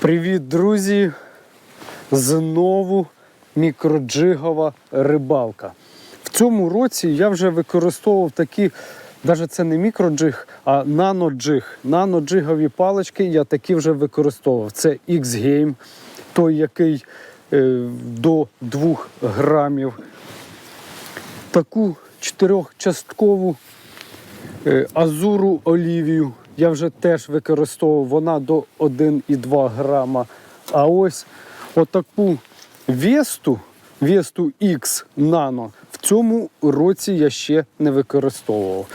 Привіт, друзі! Знову мікроджигова рибалка. В цьому році я вже використовував такі, навіть це не мікроджиг, а наноджиг. Наноджигові палички я такі вже використовував. Це X-Game, той, який е, до 2 грамів. Таку чотирьохчасткову Е, Азуру олівію я вже теж використовував, вона до 1,2 грама. А ось отаку Весту, Весту X Nano в цьому році я ще не використовував.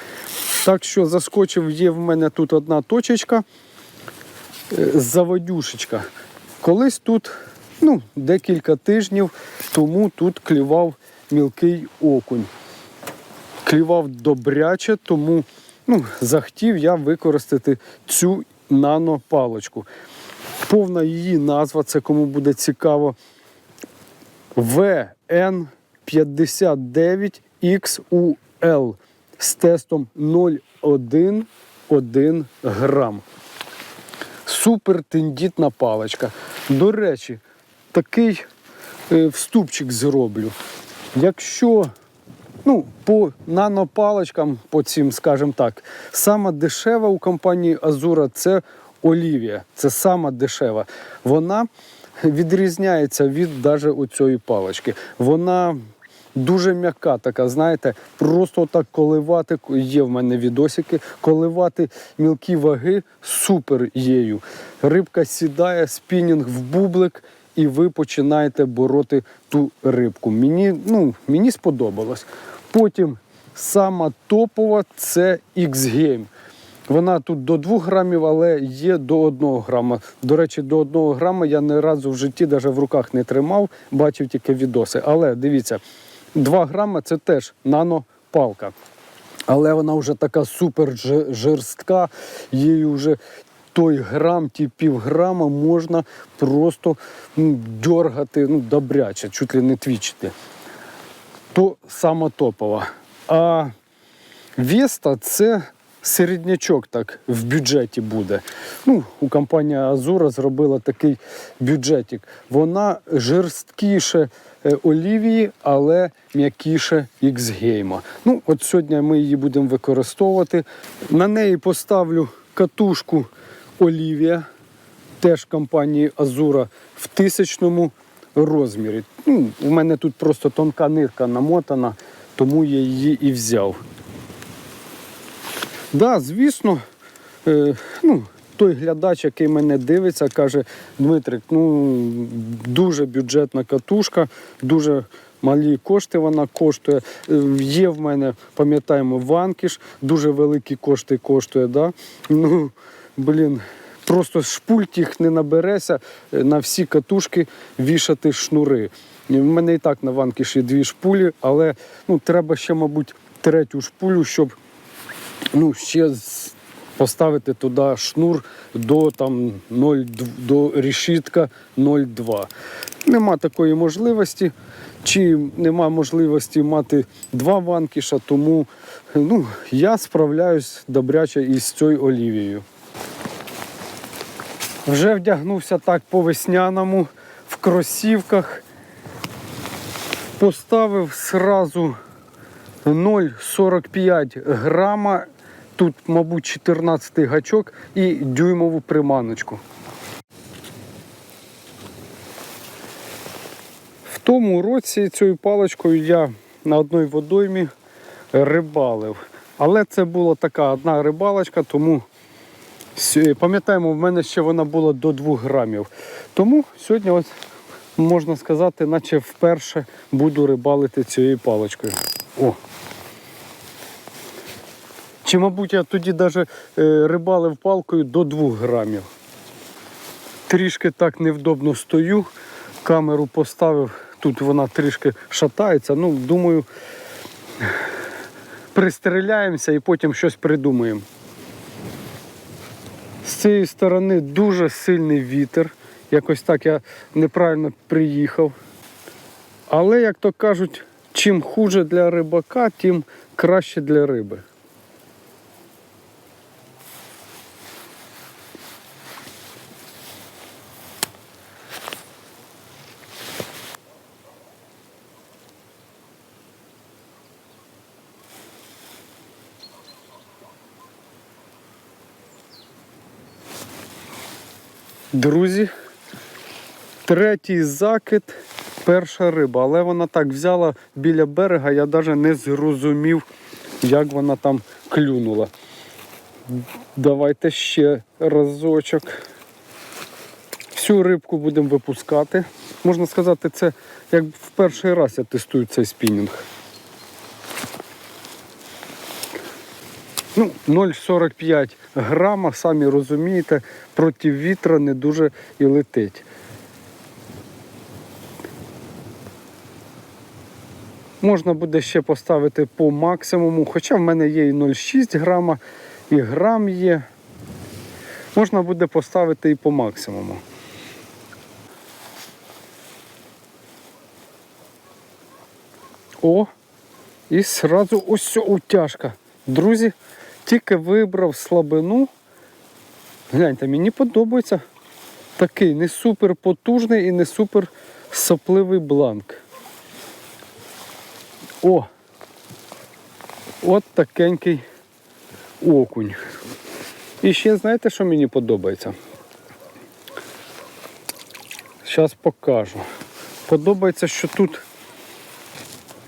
Так що заскочив, є в мене тут одна точечка, е, заводюшечка. Колись тут ну, декілька тижнів тому тут клював мілкий окунь клював добряче, тому ну, захотів я використати цю нанопаличку. Повна її назва, це кому буде цікаво. VN59XUL з тестом 0,1 грам. Супер тендітна паличка. До речі, такий е, вступчик зроблю. Якщо Ну, по нанопаличкам, по цим, скажімо так, сама дешева у компанії Азура це Олівія. Це сама дешева. Вона відрізняється від даже оцієї палички. Вона дуже м'яка, така, знаєте, просто так коливати. Є в мене відосики, коливати мілкі ваги супер єю. Рибка сідає, спінінг в бублик. І ви починаєте бороти ту рибку. Мені, ну, мені сподобалось. Потім сама топова це X-Game. Вона тут до 2 грамів, але є до 1 грама. До речі, до 1 грама я ні разу в житті навіть в руках не тримав, бачив тільки відоси. Але дивіться, 2 грама це теж нанопалка. Але вона вже така супер жорстка, її вже той грам, ті півграма можна просто дергати ну, добряче, чуть ли не твічити то сама топова. А Веста це середнячок так в бюджеті буде. Ну, У компанії Азура зробила такий бюджетик. Вона жорсткіше е, Олівії, але м'якіше X-гейма. Ну, от сьогодні ми її будемо використовувати. На неї поставлю катушку Олівія теж компанії Азура в тисячному розмірі. Ну, у мене тут просто тонка нитка намотана, тому я її і взяв. Да, звісно, е, ну, той глядач, який мене дивиться, каже, Дмитрик, ну дуже бюджетна катушка, дуже малі кошти вона коштує. Е, Є в мене, пам'ятаємо, ванкіш, дуже великі кошти коштує. Да? Ну, блін, просто шпульт їх не набереся е, на всі катушки вішати шнури. У мене і так на ванкіші дві шпулі, але ну, треба ще, мабуть, третю шпулю, щоб ну, ще поставити туди шнур до там 0,2 до решітка 0,2. Нема такої можливості, чи нема можливості мати два ванкіша, тому ну, я справляюсь добряче із цією олівією. Вже вдягнувся так по весняному в кросівках. Поставив сразу 0,45 грама. Тут, мабуть, 14 гачок і дюймову приманочку. В тому році цією паличкою я на одній водоймі рибалив. Але це була така одна рибалочка, тому Пам'ятаємо, в мене ще вона була до 2 грамів. Тому сьогодні, ось, можна сказати, наче вперше буду рибалити цією паличкою. О! Чи, мабуть, я тоді навіть рибалив палкою до 2 грамів. Трішки так невдобно стою, камеру поставив, тут вона трішки шатається. Ну, думаю, пристреляємося і потім щось придумаємо. З цієї сторони дуже сильний вітер. Якось так я неправильно приїхав. Але, як то кажуть, чим хуже для рибака, тим краще для риби. Друзі, третій закид, перша риба, але вона так взяла біля берега, я навіть не зрозумів, як вона там клюнула. Давайте ще разочок. Всю рибку будемо випускати. Можна сказати, це як в перший раз я тестую цей спінінг. Ну, 0,45 грама, самі розумієте, проти вітра не дуже і летить. Можна буде ще поставити по максимуму, хоча в мене є і 0,6 грама, і грам є. Можна буде поставити і по максимуму. О, і сразу ось утяжка. Друзі, тільки вибрав слабину. Гляньте, мені подобається такий не супер потужний і не супер сопливий бланк. О! От такенький окунь. І ще знаєте, що мені подобається? Зараз покажу. Подобається, що тут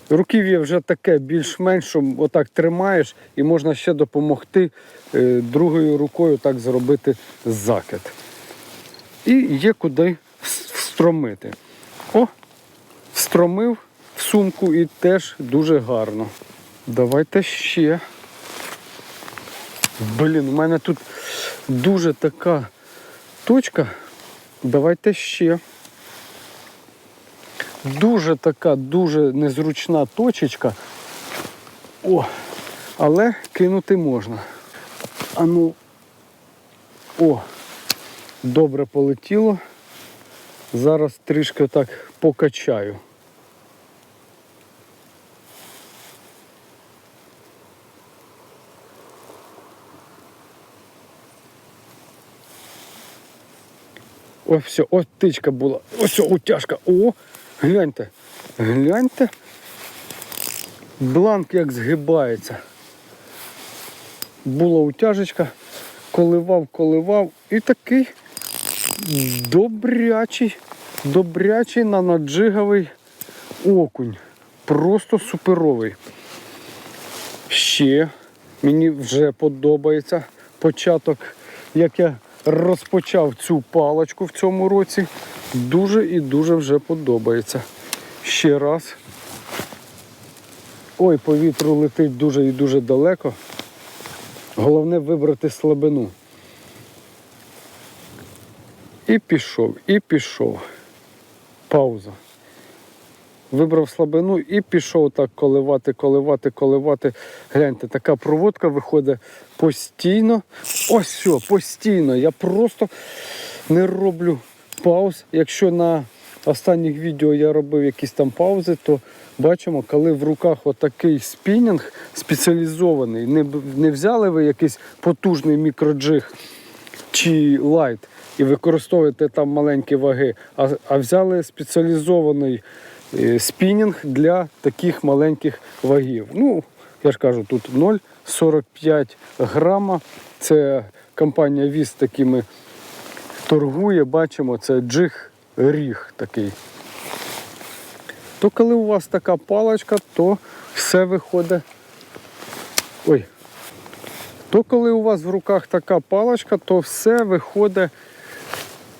руків'я вже таке більш-менш, отак тримаєш і можна ще допомогти е, другою рукою так зробити закид. І є куди вс- встромити. О, встромив в сумку і теж дуже гарно. Давайте ще. Блін, у мене тут дуже така точка. Давайте ще. Дуже така, дуже незручна точечка. О, але кинути можна. А ну. О, добре полетіло. Зараз трішки так покачаю. Ось все, ось птичка була. Ось утяжка. О, гляньте. Гляньте. Бланк як згибається. Була утяжечка, коливав, коливав. І такий добрячий, добрячий нанаджиговий окунь. Просто суперовий. Ще мені вже подобається початок, як я розпочав цю палочку в цьому році. Дуже і дуже вже подобається. Ще раз. Ой, по вітру летить дуже і дуже далеко. Головне вибрати слабину. І пішов, і пішов. Пауза. Вибрав слабину і пішов так коливати, коливати, коливати. Гляньте, така проводка виходить постійно. Ось все, постійно. Я просто не роблю пауз. Якщо на останніх відео я робив якісь там паузи, то бачимо, коли в руках отакий спінінг спеціалізований, не, не взяли ви якийсь потужний мікроджиг чи лайт і використовуєте там маленькі ваги, а, а взяли спеціалізований е, спінінг для таких маленьких вагів. Ну, я ж кажу, тут 0,45 грама. Це компанія Віз такими торгує, бачимо, це джиг ріг такий. То коли у вас така паличка, то все виходить. Ой. То коли у вас в руках така паличка, то все виходить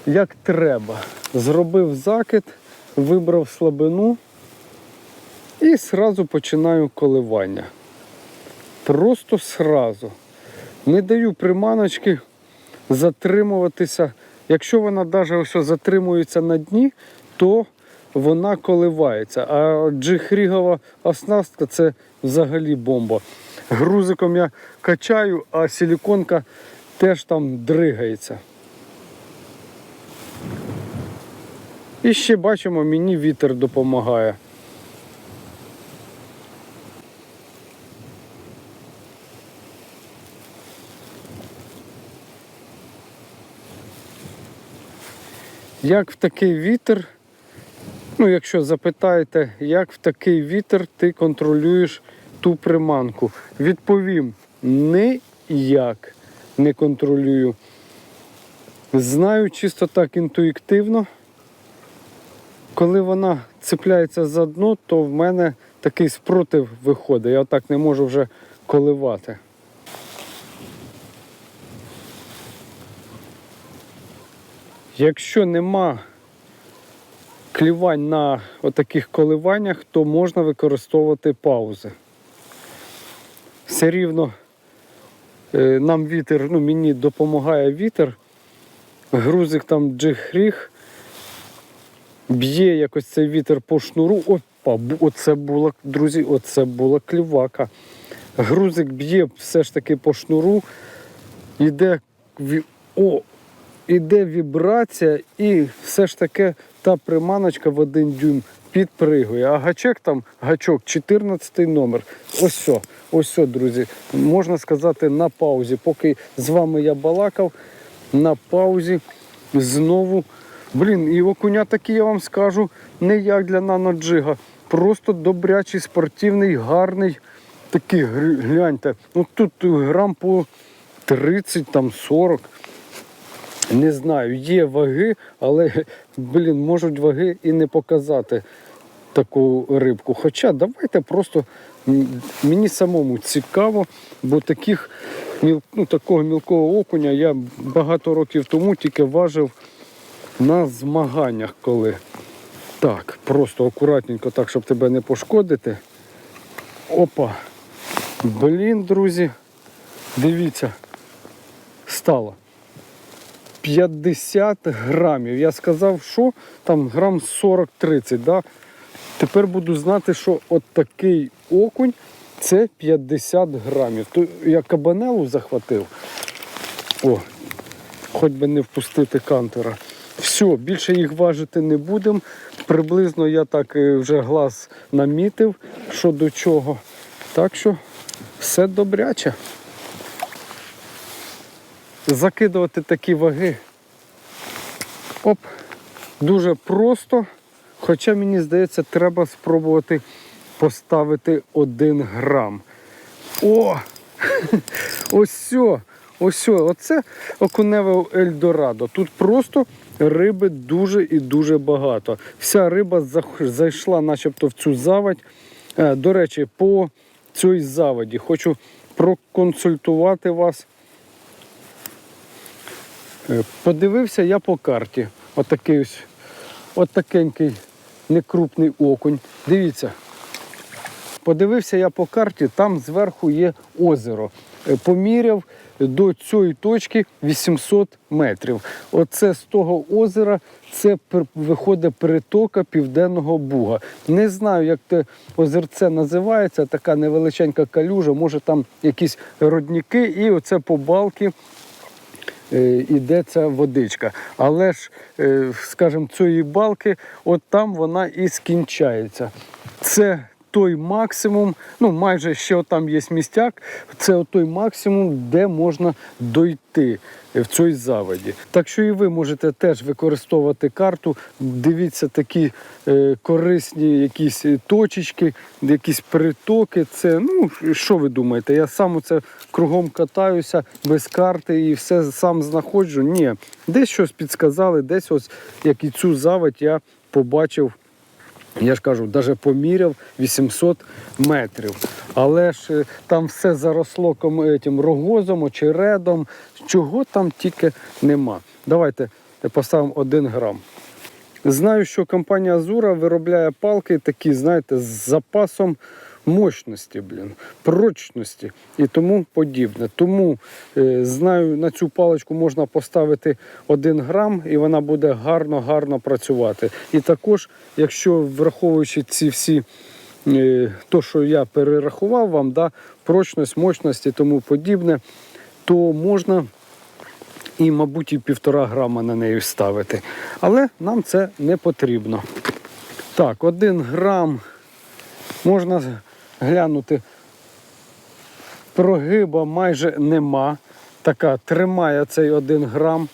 як треба. Зробив закид, вибрав слабину і сразу починаю коливання. Просто сразу. Не даю приманочки затримуватися. Якщо вона навіть ось затримується на дні, то вона коливається. А джихрігова оснастка це взагалі бомба. Грузиком я качаю, а силіконка теж там дригається. І ще бачимо, мені вітер допомагає. Як в такий вітер, ну якщо запитаєте, як в такий вітер ти контролюєш ту приманку? Відповім, ніяк не контролюю. Знаю чисто так інтуїктивно. Коли вона цепляється за дно, то в мене такий спротив виходить. Я отак не можу вже коливати. Якщо нема клівань на отаких коливаннях, то можна використовувати паузи. Все рівно е, нам вітер, ну мені допомагає вітер. Грузик там джиг-ріг, б'є якось цей вітер по шнуру. Опа, оце була, друзі, оце була клівака. Грузик б'є все ж таки по шнуру, іде, о, іде вібрація, і все ж таки та приманочка в один дюйм підпригує. А гачок там, гачок 14 номер. Ось все, ось все, друзі. Можна сказати, на паузі. Поки з вами я балакав, на паузі знову. Блін, і окуня такий, я вам скажу, не як для наноджига. Просто добрячий, спортивний, гарний. Такий, гляньте. Ну тут грам по 30, там 40. Не знаю, є ваги, але, блін, можуть ваги і не показати таку рибку. Хоча давайте просто мені самому цікаво, бо таких, ну, такого мілкого окуня я багато років тому тільки важив на змаганнях, коли. Так, просто акуратненько, так, щоб тебе не пошкодити. Опа. Блін, друзі, дивіться, стало. 50 грамів. Я сказав, що там грам 40-30. Да? Тепер буду знати, що от такий окунь це 50 грамів. То я кабанелу захватив. О, хоч би не впустити кантера. Все, більше їх важити не будемо. Приблизно я так е, вже глаз намітив, що до чого. Так що все добряче. Закидувати такі ваги. Оп, дуже просто. Хоча мені здається, треба спробувати поставити один грам. О! Ось ось. Оце окуневе Ельдорадо. Тут просто риби дуже і дуже багато. Вся риба зайшла начебто в цю заводь. Е, До речі, по цій заводі хочу проконсультувати вас. Е, Подивився я по карті. Отакий ось, отакенький некрупний окунь. Дивіться. Подивився я по карті, там зверху є озеро. Е, Поміряв до цієї точки 800 метрів. Оце з того озера це виходить притока Південного Буга. Не знаю, як те озерце називається, така невеличенька калюжа, може там якісь родніки, і оце по балки іде ця водичка. Але ж, е, скажімо, цієї балки, от там вона і скінчається. Це той максимум, ну майже ще там є містяк, це той максимум, де можна дойти в цій заводі. Так що і ви можете теж використовувати карту. Дивіться такі е, корисні якісь точечки, якісь притоки. Це ну що ви думаєте? Я сам це кругом катаюся без карти і все сам знаходжу. Ні, десь щось підсказали, десь ось як і цю заводь я побачив. Я ж кажу, навіть поміряв 800 метрів. Але ж е, там все заросло ком- рогозом, очередом, чого там тільки нема. Давайте поставимо 1 грам. Знаю, що компанія Азура виробляє палки такі, знаєте, з запасом мощності, блін, прочності і тому подібне. Тому е, знаю, на цю паличку можна поставити 1 грам і вона буде гарно-гарно працювати. І також, якщо враховуючи ці всі. е, То, що я перерахував вам, да, прочність, мощність і тому подібне, то можна і, мабуть, і півтора грама на неї ставити. Але нам це не потрібно. Так, один грам можна глянути. Прогиба майже нема. Така тримає цей один грам.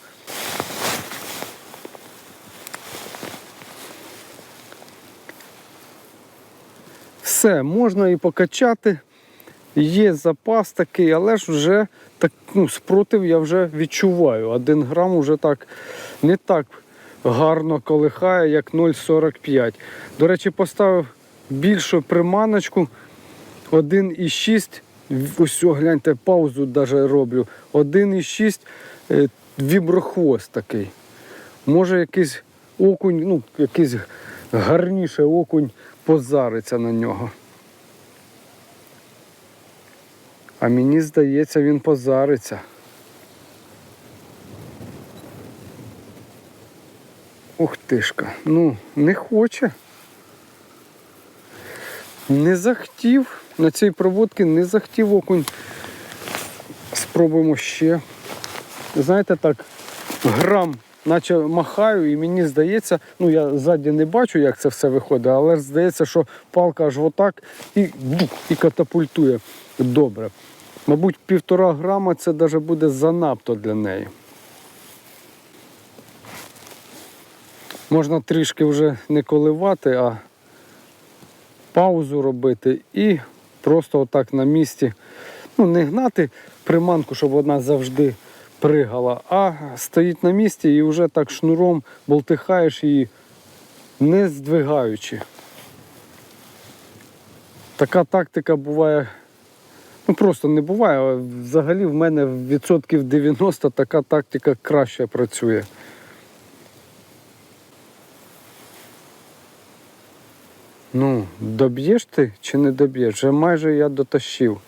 Все, можна і покачати. Є запас такий, але ж вже так, ну, спротив я вже відчуваю. Один грам вже так не так гарно колихає, як 0,45. До речі, поставив більшу приманочку 1,6. Ось гляньте, паузу даже роблю. 1,6 е, віброхвост такий. Може якийсь окунь, ну, якийсь гарніше окунь позариться на нього. А мені здається, він позариться. Ух тишка. Ну, не хоче. Не захотів. На цій проводці не захотів окунь. Спробуємо ще. Знаєте, так, грам, наче махаю, і мені здається, ну я ззаді не бачу, як це все виходить, але здається, що палка аж отак і, і катапультує добре. Мабуть, півтора грама це навіть буде занадто для неї. Можна трішки вже не коливати, а паузу робити і просто отак на місці. Ну, не гнати приманку, щоб вона завжди пригала, а стоїть на місці і вже так шнуром болтихаєш її, не здвигаючи. Така тактика буває, ну просто не буває, а взагалі в мене відсотків 90 така тактика краще працює. Ну, доб'єш ти чи не доб'єш? Вже майже я дотащив.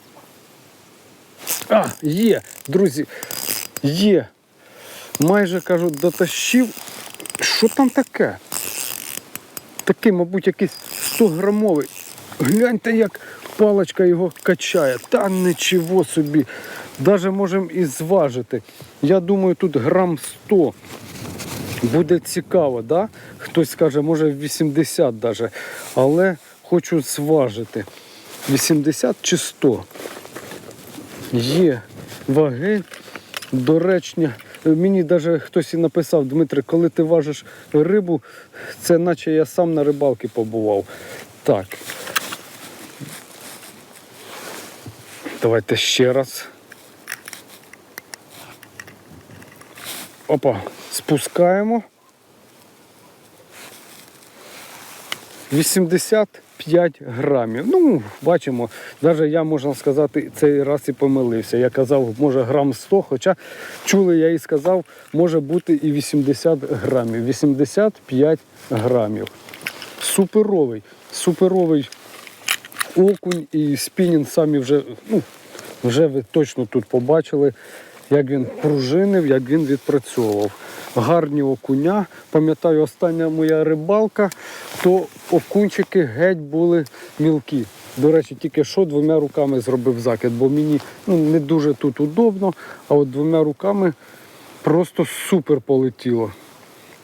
А, є, друзі, є. Майже кажу, дотащив. Що там таке? Такий, мабуть, якийсь 100 грамовий. Гляньте, як паличка його качає. Та нічого собі. Даже можемо і зважити. Я думаю, тут грам 100. Буде цікаво, да? Хтось скаже, може 80 даже. Але хочу зважити. 80 чи 100. Є ваги доречні. Мені навіть хтось і написав, Дмитре, коли ти важиш рибу, це наче я сам на рибалці побував. Так. Давайте ще раз. Опа, спускаємо. 85 грамів. Ну, бачимо, навіть я можна сказати, цей раз і помилився. Я казав, може грам 100, хоча чули, я і сказав, може бути і 80 грамів. 85 грамів. Суперовий, суперовий окунь і спінінг самі вже, ну, вже ви точно тут побачили, як він пружинив, як він відпрацьовував. Гарні окуня. Пам'ятаю, остання моя рибалка, то окунчики геть були мілкі. До речі, тільки що двома руками зробив закид, бо мені ну, не дуже тут удобно, а от двома руками просто супер полетіло.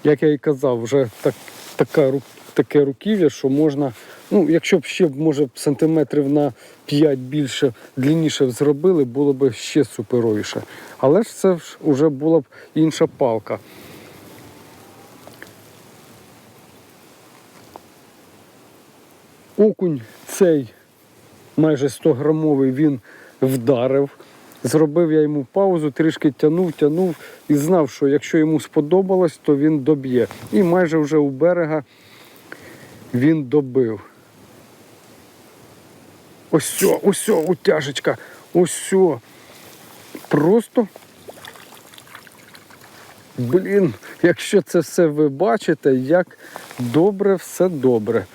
Як я і казав, вже так, така, таке руків'я, що можна, ну, якщо б ще може сантиметрів на 5 більше длинніше зробили, було б ще суперовіше. Але ж це ж вже була б інша палка. Окунь цей майже 100 грамовий він вдарив. Зробив я йому паузу, трішки тянув, тянув і знав, що якщо йому сподобалось, то він доб'є. І майже вже у берега він добив. Ось сьо, ось утяжечка, ось. Просто. Блін, якщо це все ви бачите, як добре все добре.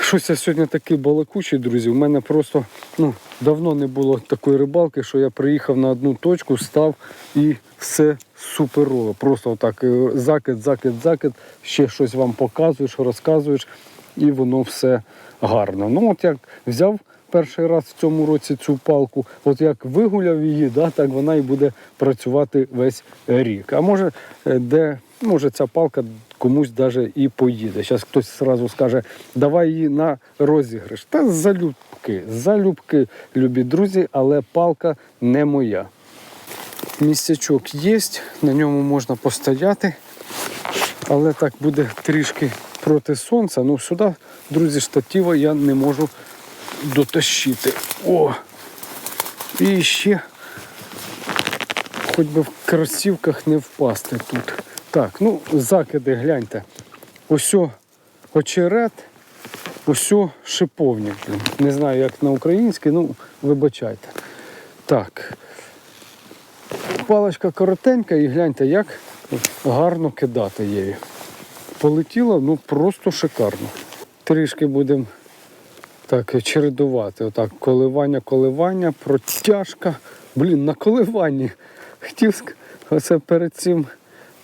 Щось я сьогодні такий балакучий, друзі. У мене просто ну, давно не було такої рибалки, що я приїхав на одну точку, став і все суперово. Просто отак е, закид, закид, закид, ще щось вам показуєш, розказуєш, і воно все гарно. Ну, от як взяв перший раз в цьому році цю палку, от як вигуляв її, да, так вона і буде працювати весь рік. А може, е, де може ця палка комусь даже і поїде. Зараз хтось одразу скаже, давай її на розіграш. Та залюбки, залюбки, любі друзі, але палка не моя. Місячок є, на ньому можна постояти, але так буде трішки проти сонця. Ну сюди, друзі, штатива я не можу дотащити. О! І ще хоч би в кросівках не впасти тут. Так, ну закиди, гляньте. Ось очерет, ось шиповник. Не знаю, як на українській, ну вибачайте. Так. Паличка коротенька і гляньте, як гарно кидати її. Полетіло, ну просто шикарно. Трішки будемо так чередувати. Отак, коливання, коливання, протяжка. Блін, на коливанні. Хотів оце перед цим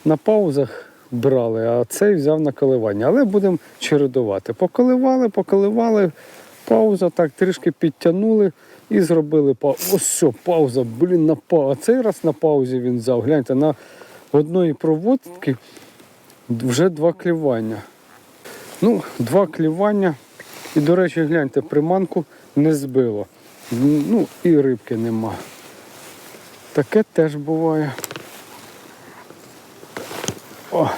на паузах брали, а цей взяв на коливання. Але будемо чередувати. Поколивали, поколивали, пауза, так трішки підтягнули і зробили паузу. Ось все, пауза, блін, на паузу. А цей раз на паузі він взяв. Гляньте, на одної проводки вже два клівання. Ну, два клівання. І, до речі, гляньте, приманку не збило. Ну, і рибки нема. Таке теж буває. О.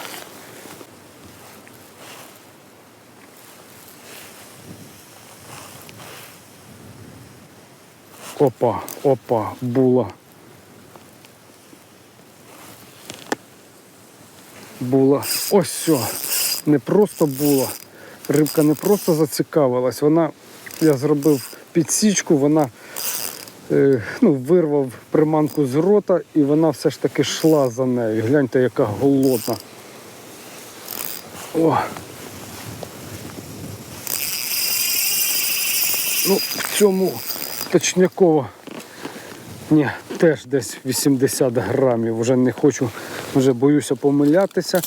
Опа, опа, була. Була. Ось все. Не просто була. Рибка не просто зацікавилась, вона, я зробив підсічку, вона е, ну, вирвав приманку з рота і вона все ж таки йшла за нею. Гляньте, яка голодна. О. Ну, в цьому точняково. Ні, теж десь 80 грамів. Вже не хочу, вже боюся помилятися.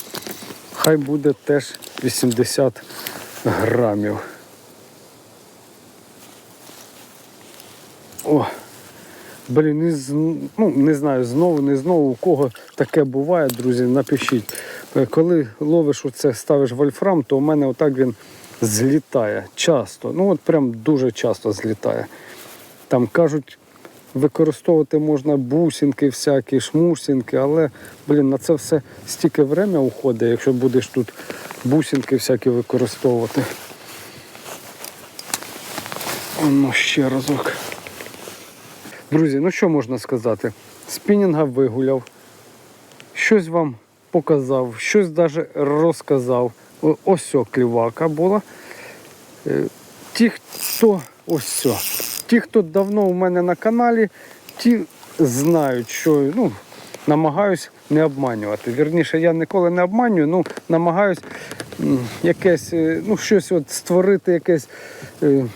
Хай буде теж 80 грамів. О, блін, ну, не знаю, знову, не знову, у кого таке буває, друзі, напишіть. Е, Коли ловиш оце, ставиш вольфрам, то у мене отак він злітає часто. Ну от прям дуже часто злітає. Там кажуть, використовувати можна бусинки всякі, шмусинки, але, блін, на це все стільки время уходить, якщо будеш тут бусинки всякі використовувати. Ну, ще разок. Друзі, ну що можна сказати? Спінінга вигуляв, щось вам показав, щось навіть розказав. Ось о клівака була. Е, Ті, хто ось все. Ті, хто давно у мене на каналі, ті знають, що ну, намагаюсь не обманювати. Вірніше, я ніколи не обманюю, ну намагаюсь якесь, е, ну, щось от створити якесь. е,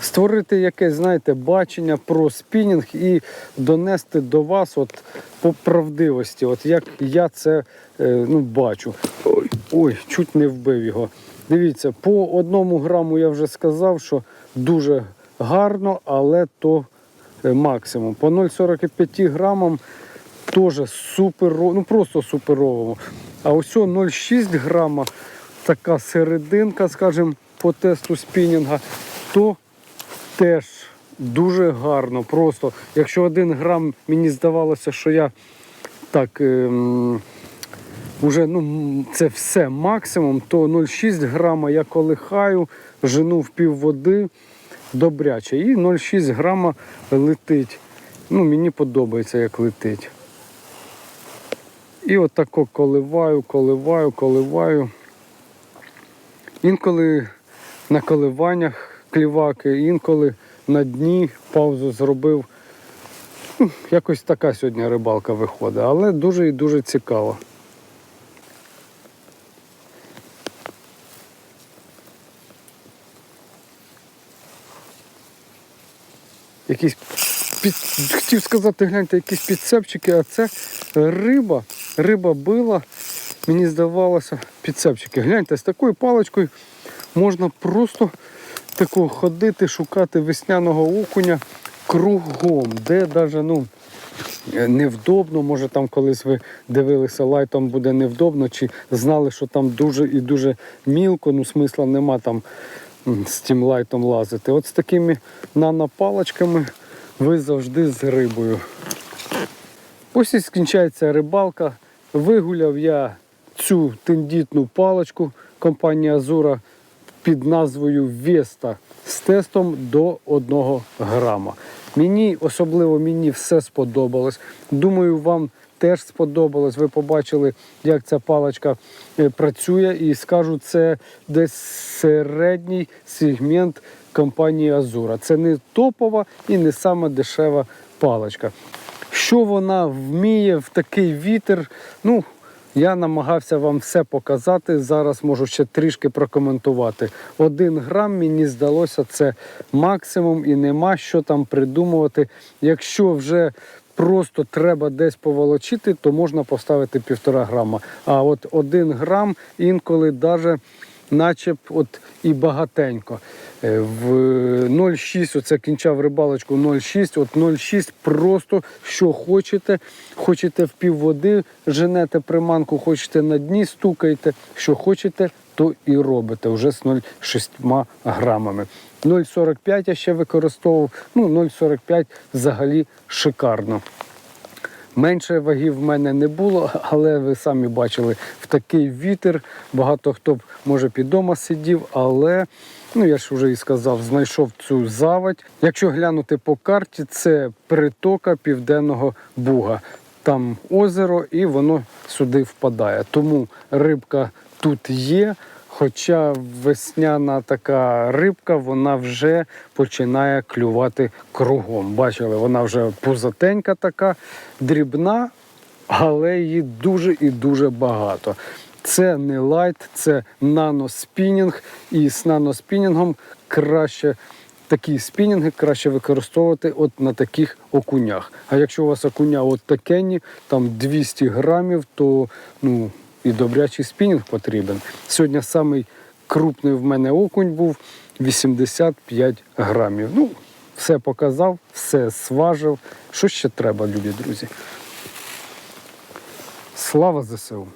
створити якесь, знаєте, бачення про спінінг і донести до вас от по правдивості, от як я це е, ну, бачу. Ой, ой, чуть не вбив його. Дивіться, по одному граму я вже сказав, що дуже гарно, але то е, максимум. По 0,45 грамам теж супер, ну просто суперово. А ось 0,6 грама, така серединка, скажімо, по тесту спінінга, то теж дуже гарно. Просто, якщо один грам мені здавалося, що я так. Ем, Уже ну, це все максимум, то 0,6 грама я колихаю, жену в пів води добряче. І 0,6 грама летить. Ну, мені подобається, як летить. І отако коливаю, коливаю, коливаю. Інколи на коливаннях кліваки, інколи на дні паузу зробив. Ну, Якось така сьогодні рибалка виходить, але дуже і дуже цікаво. Якісь під... хотів сказати, гляньте, якісь підцепчики, а це риба. Риба била, мені здавалося, підцепчики. Гляньте, з такою паличкою можна просто тако ходити, шукати весняного окуня кругом, де навіть ну, невдобно, може там колись ви дивилися, лайтом буде невдобно, чи знали, що там дуже і дуже мілко, ну смисла нема там з тим лайтом лазити. От з такими нанопалочками ви завжди з рибою. Ось і скінчається рибалка. Вигуляв я цю тендітну паличку компанії Азура під назвою Веста з тестом до 1 грама. Мені особливо мені все сподобалось. Думаю, вам теж сподобалось. Ви побачили, як ця паличка е, працює, і скажу, це десь середній сегмент компанії Азура. Це не топова і не саме дешева паличка. Що вона вміє в такий вітер? Ну, я намагався вам все показати. Зараз можу ще трішки прокоментувати. Один грам мені здалося це максимум і нема що там придумувати. Якщо вже просто треба десь поволочити, то можна поставити півтора грама. А от один грам інколи даже наче б от і багатенько. Е, В 0,6, оце кінчав рибалочку 0,6, от 0,6 просто що хочете. Хочете в пів води, женете приманку, хочете на дні стукаєте, що хочете, то і робите вже з 0,6 грамами. 0,45 я ще використовував, ну 0,45 взагалі шикарно. Менше ваги в мене не було, але ви самі бачили, в такий вітер багато хто б може під дома сидів, але ну я ж вже і сказав, знайшов цю заводь. Якщо глянути по карті, це притока Південного Буга. Там озеро і воно сюди впадає. Тому рибка тут є. Хоча весняна така рибка, вона вже починає клювати кругом. Бачили, вона вже пузатенька така, дрібна, але її дуже і дуже багато. Це не лайт, це наноспінінг. І з наноспінінгом краще такі спінінги краще використовувати от на таких окунях. А якщо у вас окуня от такенні, там 200 грамів, то ну, і добрячий спінінг потрібен. Сьогодні самий крупний в мене окунь був 85 грамів. Ну, все показав, все сважив. Що ще треба, любі друзі? Слава ЗСУ!